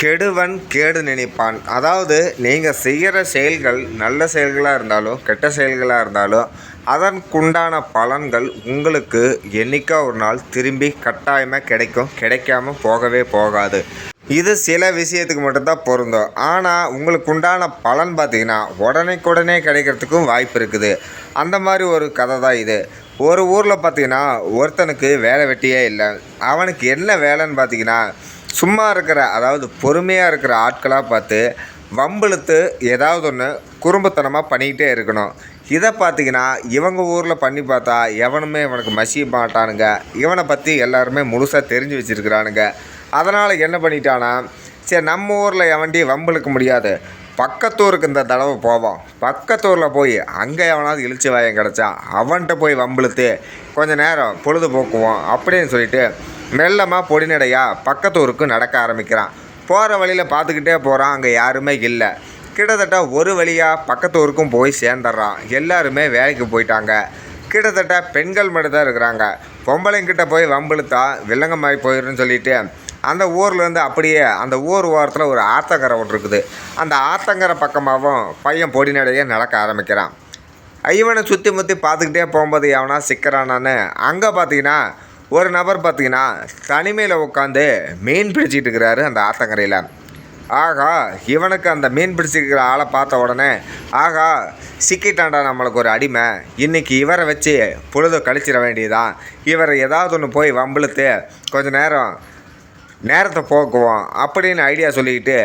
கெடுவன் கேடு நினைப்பான். அதாவது நீங்கள் செய்கிற செயல்கள் நல்ல செயல்களாக இருந்தாலும் கெட்ட செயல்களாக இருந்தாலும் அதற்குண்டான பலன்கள் உங்களுக்கு என்றைக்கோ ஒரு நாள் திரும்பி கட்டாயமாக கிடைக்கும். கிடைக்காம போகவே போகாது. இது சில விஷயத்துக்கு மட்டும்தான் பொருந்தும். ஆனால் உங்களுக்கு உண்டான பலன் பார்த்தீங்கன்னா உடனேக்குடனே கிடைக்கிறதுக்கும் வாய்ப்பு இருக்குது. அந்த மாதிரி ஒரு கதை தான் இது. ஒரு ஊரில் பார்த்திங்கன்னா ஒருத்தனுக்கு வேலை வெட்டியே இல்லை. அவனுக்கு என்ன வேலைன்னு பார்த்தீங்கன்னா சும்மா இருக்கிற அதாவது பொறுமையாக இருக்கிற ஆட்களாக பார்த்து வம்பிழுத்து ஏதாவது ஒன்று குறும்புத்தனமாக பண்ணிக்கிட்டே இருக்கணும். இதை பார்த்தீங்கன்னா இவங்க ஊரில் பண்ணி பார்த்தா எவனுமே இவனுக்கு மசிய மாட்டானுங்க. இவனை பற்றி எல்லாருமே முழுசாக தெரிஞ்சு வச்சுருக்கிறானுங்க. அதனால் என்ன பண்ணிட்டானா சரி நம்ம ஊரில் எவன்டி வம்பிழுக்க முடியாது. பக்கத்தூருக்கு இந்த தடவை போவோம். பக்கத்தூரில் போய் அங்கே எவனாவது இழிச்சு வாயம் கிடச்சா அவன்கிட்ட போய் வம்பிழுத்து கொஞ்சம் நேரம் பொழுதுபோக்குவோம் அப்படின்னு சொல்லிட்டு மெல்லமாக பொடிநடையாக பக்கத்தூருக்கு நடக்க ஆரம்பிக்கிறான். போகிற வழியில் பார்த்துக்கிட்டே போகிறான் அங்கே யாருமே இல்லை. கிட்டத்தட்ட ஒரு வழியாக பக்கத்தூருக்கும் போய் சேர்ந்துடுறான். எல்லாருமே வேலைக்கு போயிட்டாங்க. கிட்டத்தட்ட பெண்கள் மட்டும் இருக்கிறாங்க. பொம்பளைங்கிட்ட போய் வம்பிழுத்தா வில்லங்க மாதிரி போயிடுன்னு சொல்லிட்டு அந்த ஊர்லேருந்து அப்படியே அந்த ஊர் ஓரத்தில் ஒரு ஆத்தங்கரை ஒன்று இருக்குது. அந்த ஆத்தங்கரை பக்கமாகவும் பையன் பொடிநடையே நடக்க ஆரம்பிக்கிறான். இவனை சுற்றி முற்றி பார்த்துக்கிட்டே போகும்போது எவனா சிக்கிறானான்னு அங்கே பார்த்தீங்கன்னா ஒரு நபர் பார்த்தீங்கன்னா தனிமையில் உட்காந்து மீன் பிடிச்சிட்டு இருக்கிறாரு அந்த ஆத்தங்கரையில். ஆகா இவனுக்கு அந்த மீன் பிடிச்சிருக்கிற ஆளை பார்த்த உடனே ஆகா சிக்கிட்டாண்டா நம்மளுக்கு ஒரு அடிமை. இன்னைக்கு இவரை வச்சு பொழுது கழிச்சிட வேண்டியதான் இவரை ஏதாவது ஒன்று போய் வம்பிழுத்து கொஞ்சம் நேரம் நேரத்தை போக்குவோம் அப்படின்னு ஐடியா சொல்லிக்கிட்டு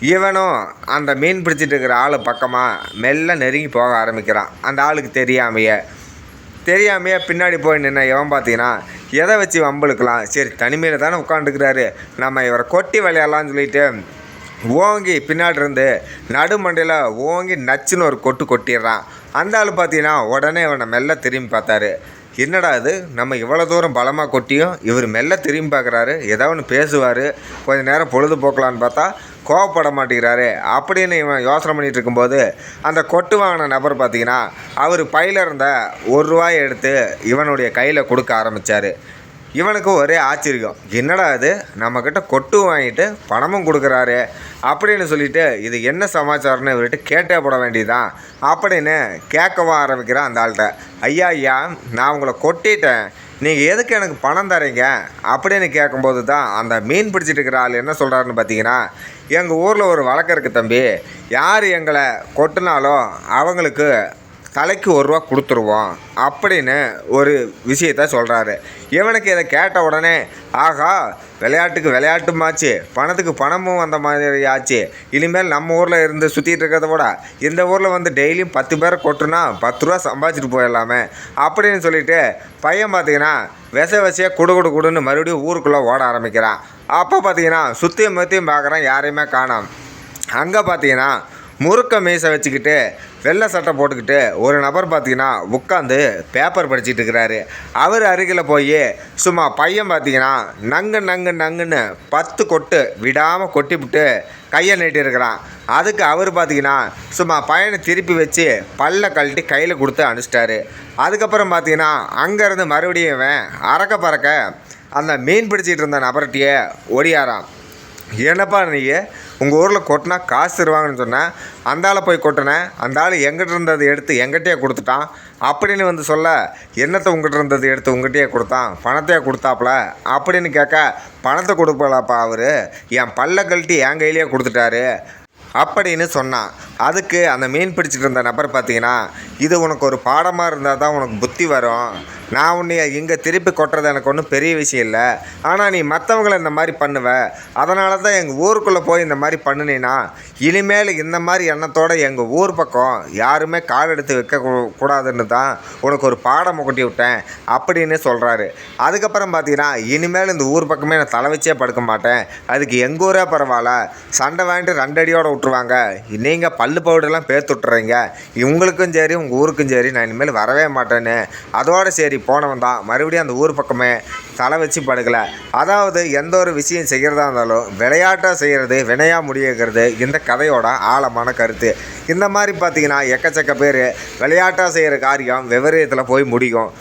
இவனும் அந்த மீன் பிடிச்சிட்டு இருக்கிற ஆள் பக்கமாக மெல்ல நெருங்கி போக ஆரம்பிக்கிறான். அந்த ஆளுக்கு தெரியாமையே. தெரியாமையே பின்னாடி போய் நின்ன எவன் பார்த்தீங்கன்னா எதை வச்சு வம்பளுக்கலாம் சரி தனிமையில் தானே உட்காந்துக்கிறாரு நம்ம இவரை கொட்டி விளையாடலாம்னு சொல்லிட்டு ஓங்கி பின்னாடி இருந்து நடுமண்டையில் ஓங்கி நச்சுன்னு ஒரு கொட்டு கொட்டிடுறான். அந்த ஆள் பார்த்தீங்கன்னா உடனே இவனை மெல்ல திரும்பி பார்த்தாரு. என்னடா இது? நம்ம இவ்வளோ தூரம் பலமாக கொட்டியும் இவர் மெல்ல திரும்பி பார்க்குறாரு ஏதோ ஒன்று பேசுவார் கொஞ்ச நேரம் பொழுதுபோக்கலான்னு பார்த்தா கோவப்பட மாட்டேங்கிறாரு அப்படின்னு இவன் யோசனை பண்ணிட்டு இருக்கும்போது அந்த கொட்டு வாங்கின நபர் பார்த்தீங்கன்னா அவர் பையில இருந்த ஒரு ரூபாயை எடுத்து இவனுடைய கையில் கொடுக்க ஆரம்பித்தார் இவனுக்கு ஒரே ஆச்சரியம். என்னடா இது? நம்மக்கிட்ட கொட்டு வாங்கிட்டு பணமும் கொடுக்குறாரு அப்படின்னு சொல்லிட்டு இது என்ன சமாச்சாரம்னு இவர்கிட்ட கேட்டே போட வேண்டியதுதான். அப்படின்னு கேட்கவும் ஆரம்பிக்கிறான் அந்த ஆள்கிட்ட ஐயா ஐயா நான் உங்களை கொட்டிட்டேன். நீங்கள் எதுக்கு எனக்கு பணம் தரீங்க? அப்படின்னு கேட்கும்போது தான் அந்த மீன் பிடிச்சிட்டு இருக்கிற ஆள் என்ன சொல்கிறாருன்னு பார்த்தீங்கன்னா எங்கள் ஊரில் ஒரு வழக்கம் இருக்குது தம்பி. யார் எங்களை கொட்டினாலும் அவங்களுக்கு தலைக்கு ஒரு ரூபா கொடுத்துருவோம் அப்படின்னு ஒரு விஷயத்த சொல்கிறாரு இவனுக்கு இதை கேட்ட உடனே ஆகா விளையாட்டுக்கு விளையாட்டுமாச்சு பணத்துக்கு பணமும் வந்த மாதிரி ஆச்சு. இனிமேல் நம்ம ஊரில் இருந்து சுற்றிட்டு இருக்கிறத விட இந்த ஊரில் வந்து டெய்லியும் பத்து பேரை கொட்டுனா பத்து ரூபா சம்பாதிச்சிட்டு போயிடலாமே அப்படின்னு சொல்லிட்டு பையன் பார்த்தீங்கன்னா விச விசையாக குடு குடு குடுன்னு மறுபடியும் ஊருக்குள்ளே ஓட ஆரம்பிக்கிறான். அப்போ பார்த்தீங்கன்னா சுற்றியும் மத்தியும் பார்க்குறான் யாரையுமே காணோம். அங்கே பார்த்தீங்கன்னா முறுக்க மீசை வச்சுக்கிட்டு வெள்ளை சட்டை போட்டுக்கிட்டு ஒரு நபர் பார்த்தீங்கன்னா உட்காந்து பேப்பர் படிச்சுட்டு இருக்கிறாரு. அவர் அருகில் போய் சும்மா பையன் பார்த்தீங்கன்னா நங்கு நங்கு நங்குன்னு பத்து கொட்டு விடாமல் கொட்டிவிட்டு கையை நீட்டிருக்கிறான் அதுக்கு அவர் பார்த்தீங்கன்னா சும்மா பையனை திருப்பி வச்சு பல்ல கழட்டி கையில் கொடுத்து அனுப்பிச்சிட்டாரு. அதுக்கப்புறம் பார்த்தீங்கன்னா அங்கேருந்து மறுபடியும் அறக்க பறக்க அந்த மீன் பிடிச்சிட்டு இருந்த நபர்கிட்டயே ஒடியாரான் என்னப்பா நீங்கள் உங்கள் ஊரில் கொட்டினா காசு தருவாங்கன்னு சொன்னேன் அந்த ஆளை போய் கொட்டினேன் அந்த ஆள் எங்கிட்ட இருந்ததை எடுத்து எங்கிட்டே கொடுத்துட்டான். அப்படின்னு வந்து சொல்ல என்னத்தை உங்ககிட்ட இருந்தது எடுத்து உங்ககிட்டயே கொடுத்தான்? பணத்தையே கொடுத்தாப்புல. அப்படின்னு கேட்க பணத்தை கொடுப்பலாப்பா அவர். என் பல்ல கழட்டி என் கையிலேயே கொடுத்துட்டாரு. அப்படின்னு சொன்னான். அதுக்கு அந்த மீன் பிடிச்சிட்டு இருந்த நபர் பார்த்தீங்கன்னா இது உனக்கு ஒரு பாடமாக இருந்தால் தான் உனக்கு புத்தி வரும். நான் உன்னைய இங்கே திருப்பி கொட்டுறது எனக்கு ஒன்றும் பெரிய விஷயம் இல்லை. ஆனால் நீ மற்றவங்கள இந்த மாதிரி பண்ணுவ. அதனால தான் எங்கள் ஊருக்குள்ளே போய் இந்த மாதிரி பண்ணுனீன்னா இனிமேல் இந்த மாதிரி எண்ணத்தோடு எங்கள் ஊர் பக்கம் யாருமே கால் எடுத்து வைக்க கூடாதுன்னு தான் உனக்கு ஒரு பாடம் கொட்டி விட்டேன் அப்படின்னு சொல்கிறாரு அதுக்கப்புறம் பார்த்தீங்கன்னா இனிமேல் இந்த ஊர் பக்கமே நான் தலை வச்சே படுக்க மாட்டேன். அதுக்கு எங்கள் ஊரே பரவாயில்ல. சண்டை வாங்கிட்டு ரெண்டடியோடு விட்டுருவாங்க. விட்ருவாங்க நீங்கள் பல்லு பவுடர்லாம் பேர்த்து விட்டுறீங்க. உங்களுக்கும் சரி உங்கள் ஊருக்கும் சரி நான் இனிமேல் வரவே மாட்டேன்னு. அதோடு சரி போனவன் தான். மறுபடியும் அந்த ஊர் பக்கமே தலை வச்சு படுக்கலை. அதாவது எந்த ஒரு விஷயம் செய்கிறதா இருந்தாலும் விளையாட்டாக செய்கிறது வினையாக முடியுங்கிறது இந்த கதையோட ஆழமான கருத்து. இந்த மாதிரி பார்த்தீங்கன்னா எக்கச்சக்க பேர் விளையாட்டாக செய்கிற காரியம் விவரத்தில் போய் முடியும்.